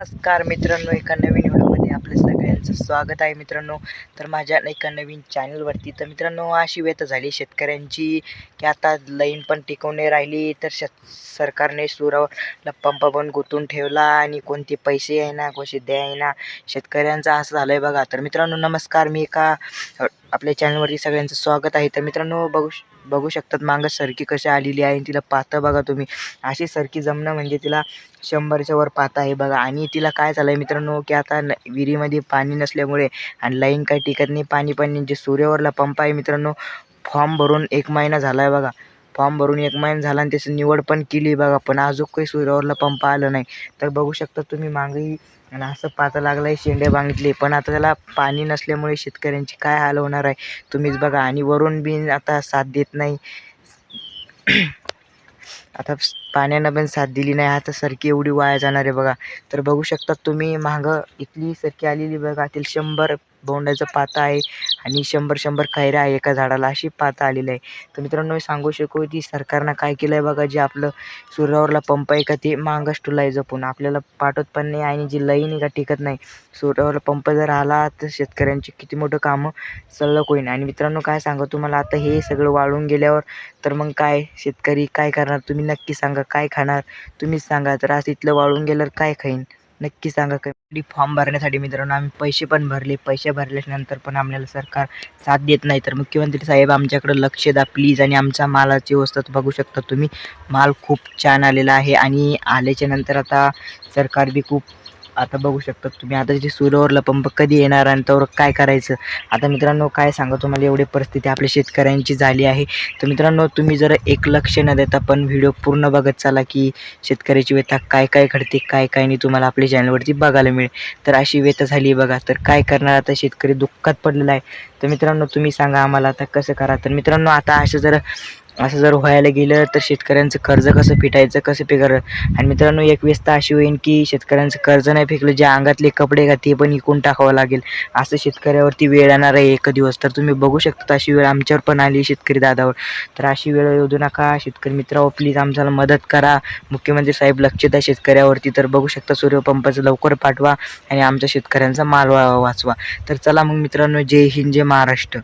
नमस्कार मित्रांनो एका नवीन व्हिडिओमध्ये आपलं सगळ्यांचं स्वागत आहे मित्रांनो. तर माझ्या एका नवीन चॅनलवरती तर मित्रांनो अशी व्यथा झाली शेतकऱ्यांची की आता लाईन पण टिकवणे राहिली. तर शेत सरकारने सुरावला पंप पण गुंतून ठेवला आणि कोणते पैसे आहे ना कसे द्याय ना शेतकऱ्यांचं असं झालं आहे बघा. तर मित्रांनो नमस्कार. मी एका आपल्या चॅनलवरती सगळ्यांचं स्वागत आहे. तर मित्रांनो बघू श- बघू शकतात मागं सरकी कशी आलेली आहे आणि तिला पाहता बघा तुम्ही. अशी सरकी जमणं म्हणजे तिला शंभरच्या वर पाहता आहे बघा. आणि तिला काय झालं आहे मित्रांनो की आता न विहिरीमध्ये पाणी नसल्यामुळे आणि लाईन काही टिकत नाही. पाणी पण जे सूर्यावरला पंप आहे मित्रांनो फॉर्म भरून एक महिना झाला आहे बघा. फॉर्म भरून एक महिना झाला आणि त्याची निवड पण केली बघा पण अजून काही सूर्यावरला पंप आलं नाही. तर बघू शकता तुम्ही मागेही आणि असं पाता लागला आहे शेंडे बांगितले पण आता त्याला पाणी नसल्यामुळे शेतकऱ्यांची काय हाल होणार आहे तुम्हीच बघा. आणि वरून बिन आता साथ देत नाही. आता पाण्यानं पण साथ दिली नाही. आता सरकी एवढी वाया जाणार आहे बघा. तर बघू शकता तुम्ही मागं इथली सरकी आलेली बघा त्याला शंभर बोंडाचं पाता आहे आणि शंभर शंभर कैऱ्या आहे एका झाडाला अशी पाता आलेली आहे. तर मित्रांनो हे सांगू शकू की सरकारनं काय केलं आहे बघा जे आपलं सूर्यावरला पंप आहे का ते मागच टुला आहे जपून. आपल्याला पाठवत पण नाही आणि जी लई आहे का टिकत नाही सूर्यावरला पंप जर आला तर शेतकऱ्यांची किती मोठं कामं सल्लक होईल आणि मित्रांनो काय सांगा तुम्हाला आता हे सगळं वाळून गेल्यावर तर मग काय? शेतकरी काय करणार? तुम्ही नक्की सांगा काय खाणार? तुम्हीच सांगा. तर आज इथलं वाळून गेल्यावर काय खाईन? नक्की सांगा कमी फॉर्म भरण्यासाठी मित्रांनो आम्ही पैसे पण भरले. पैसे भरल्यानंतर पण आपल्याला सरकार साथ देत नाही. तर मुख्यमंत्री साहेब आमच्याकडे लक्ष द्या प्लीज आणि आमच्या मालाची व्यवस्था बघू शकता तुम्ही. माल खूप छान आलेला आहे. आणि आल्याच्यानंतर आता सरकार बी खूप आता बघू शकता तुम्ही आता जे सूर्यावरला पंप कधी येणार आणि त्यावर काय करायचं? आता मित्रांनो काय सांगा तुम्हाला एवढी परिस्थिती आपल्या शेतकऱ्यांची झाली आहे. तर मित्रांनो तुम्ही जर एक लक्ष न देता पण व्हिडिओ पूर्ण बघत चाला की शेतकऱ्याची व्यथा काय काय घडते काय काय नाही तुम्हाला आपल्या चॅनलवरती बघायला मिळेल. तर अशी व्यथा झाली बघा. तर काय करणार आता शेतकरी दुःखात पडलेला आहे? तर मित्रांनो तुम्ही सांगा आम्हाला आता कसं करा? तर मित्रांनो आता असं जर असं जर व्हायला गेलं तर शेतकऱ्यांचं कर्ज कसं फिटायचं कसं फिकर आणि मित्रांनो एक व्यवस्था अशी होईल की शेतकऱ्यांचं कर्ज नाही फेकलं जे अंगातले कपडे का ते पण इकून टाकावं लागेल. असं शेतकऱ्यावरती वेळ येणार आहे एक दिवस. तर तुम्ही बघू शकता अशी वेळ आमच्यावर पण आली शेतकरी दादावर. तर अशी वेळ येऊ देऊ नका. शेतकरी मित्रांनो प्लीज आमच्याला मदत करा. मुख्यमंत्री साहेब लक्ष द्या शेतकऱ्यावरती. तर बघू शकता सूर्यपंपाचं लवकर पाठवा आणि आमच्या शेतकऱ्यांचा माल वा वाचवा. तर चला मग मित्रांनो जय हिंद जय महाराष्ट्र.